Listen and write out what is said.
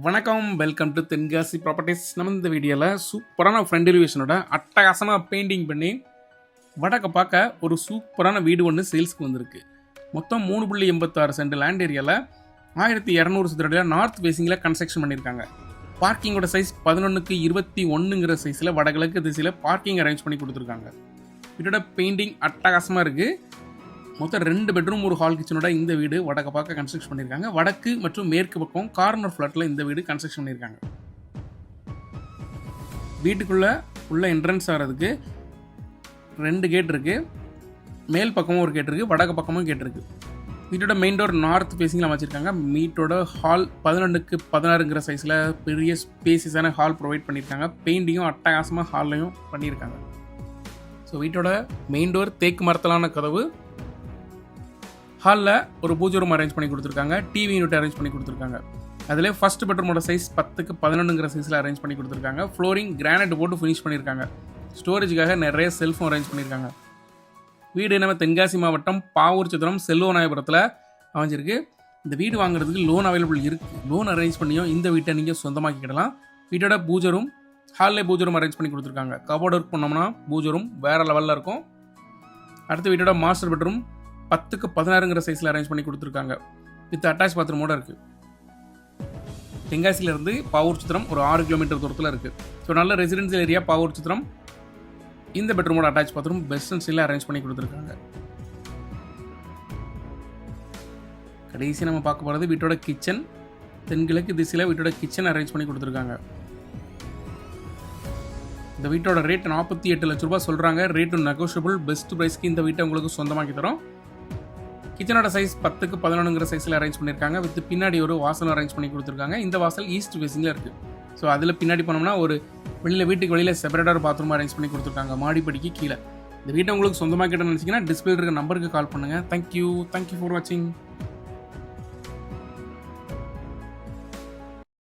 வணக்கம் welcome to Tenkasi properties நம்ம இந்த வீடியோவில் சூப்பரான ஃப்ரெண்ட் எலிவேஷனோட அட்டகாசமாக பெயிண்டிங் பண்ணி வடக்க பார்க்க ஒரு சூப்பரான வீடு ஒன்று சேல்ஸ்க்கு வந்திருக்கு. மொத்தம் மூணு புள்ளி எண்பத்தாறு சென்ட் லேண்ட் ஏரியாவில் ஆயிரத்தி இரநூறு சதுரடியில் நார்த் ஃபேஸிங்கில் கன்ஸ்ட்ரக்ஷன் பண்ணியிருக்காங்க. பார்க்கிங்கோட சைஸ் பதினொன்றுக்கு இருபத்தி ஒன்றுங்கிற சைஸில் வடகிழக்கு திசையில் பார்க்கிங் அரேஞ்ச் பண்ணி கொடுத்துருக்காங்க. வீட்டோட பெயிண்டிங் அட்டகாசமாக இருக்குது மொத்தம் ரெண்டு பெட்ரூம் ஒரு ஹால் கிச்சனோட இந்த வீடு வடக்கு பார்க்க கன்ஸ்ட்ரக்ஷன் பண்ணியிருக்காங்க. வடக்கு மற்றும் மேற்கு பக்கம் கார்னர் ஃப்ளாட்டில் இந்த வீடு கன்ஸ்ட்ரக்ஷன் பண்ணியிருக்காங்க. வீட்டுக்குள்ளே உள்ள என்ட்ரன்ஸ் ஆகிறதுக்கு ரெண்டு கேட் இருக்குது மேல் பக்கமும் ஒரு கேட் இருக்குது வடக்கு பக்கமும் கேட் இருக்குது வீட்டோட மெயின் டோர் நார்த் ஃபேஸிங்கில் அமைச்சிருக்காங்க. மீட்டோட ஹால் பதினொன்றுக்கு பதினாறுங்கிற சைஸில் பெரிய ஸ்பேசிஸான ஹால் ப்ரொவைட் பண்ணியிருக்காங்க. பெயிண்டிங்கும் அட்டகாசமாக ஹால்லையும் பண்ணியிருக்காங்க. ஸோ வீட்டோட மெயின் டோர் தேக்கு மரத்தலான கதவு ஹாலில் ஒரு பூஜை ரூம் அரேஞ்ச் பண்ணி கொடுத்துருக்காங்க. டிவி யூனிட் அரேஞ்ச் பண்ணி கொடுத்துருக்காங்க. அதில் ஃபர்ஸ்ட் பெட்ரூமோட சைஸ் பத்துக்கு பதினொன்றுங்கிற சைஸில் அரேஞ்ச் பண்ணி கொடுத்துருக்காங்க. ஃப்ளோரிங் கிரானைட் போட்டு ஃபினிஷ் பண்ணியிருக்காங்க ஸ்டோரேஜுக்காக நிறைய செல்ஃபும் அரேஞ்ச் பண்ணியிருக்காங்க வீடு நம்ம தென்காசி மாவட்டம் பாவூர் சித்திரம் செல்வநாயபுரத்தில் அமைஞ்சிருக்கு. இந்த வீடு வாங்குறதுக்கு லோன் அவைலபிள் இருக்குது லோன் அரேஞ்ச் பண்ணியும் இந்த வீட்டை நீங்கள் சொந்தமாக்கிக்கிடலாம். வீட்டோட பூஜை ரூம் ஹாலில் பூஜை ரூம் அரேஞ்ச் பண்ணி கொடுத்துருக்காங்க. கபோர்ட் ஒர்க் பண்ணோம்னா பூஜை ரூம் வேறு லெவலில் இருக்கும். அடுத்து வீட்டோட மாஸ்டர் பெட்ரூம் பத்துக்கு பதினாறுங்கிற சைஸில் அரேஞ்ச் பண்ணி கொடுத்துருக்காங்க. வித் அட்டாச் பாத்ரூமோட இருக்குது தென்காசியிலேருந்து பாவூர் சித்திரம் ஒரு ஆறு கிலோமீட்டர் தூரத்தில் இருக்குது ஸோ நல்ல ரெசிடென்சியல் ஏரியா பாவூர் சித்திரம். இந்த பெட்ரூமோட அட்டாச் பாத்ரூம் பெஸ்ட் அண்ட் ஸ்டைலில் அரேஞ்ச் பண்ணி கொடுத்துருக்காங்க. கடைசி நம்ம பார்க்க போகிறது வீட்டோட கிச்சன் தென்கிழக்கு திசையில் வீட்டோட கிச்சன் அரேஞ்ச் பண்ணி கொடுத்துருக்காங்க. இந்த வீட்டோட ரேட் நாற்பத்தி எட்டு லட்ச ரூபாய் சொல்கிறாங்க ரேட்டு நெகோஷியபிள் பெஸ்ட் ப்ரைஸ்க்கு இந்த வீட்டை உங்களுக்கு சொந்தமாக்கி தரோம். கிச்சனோட சைஸ் பத்துக்கு பதினொன்றுங்கிற சைஸில் அரேஞ்ச் பண்ணியிருக்காங்க வித் பின்னாடி ஒரு வாசல் அரேஞ்ச் பண்ணி கொடுத்துருக்காங்க. இந்த வாசல் ஈஸ்ட் ஃபேஸிங்கில் இருக்குது ஸோ அதில் பின்னாடி போனோம்னா ஒரு வெளியில் வீட்டுக்கு வெளியில் செப்பரேட்டாக ஒரு பாத்ரூம் அரேஞ்ச் பண்ணி கொடுத்துருக்காங்க. மாடிப்படிக்கு கீழே. இந்த வீட்டை உங்களுக்கு சொந்தமாக கிட்ட நினச்சிங்கன்னா டிஸ்பிளே இருக்க நம்பருக்கு கால் பண்ணுங்கள் தேங்க்யூ தேங்க்யூ ஃபார் வாட்சிங்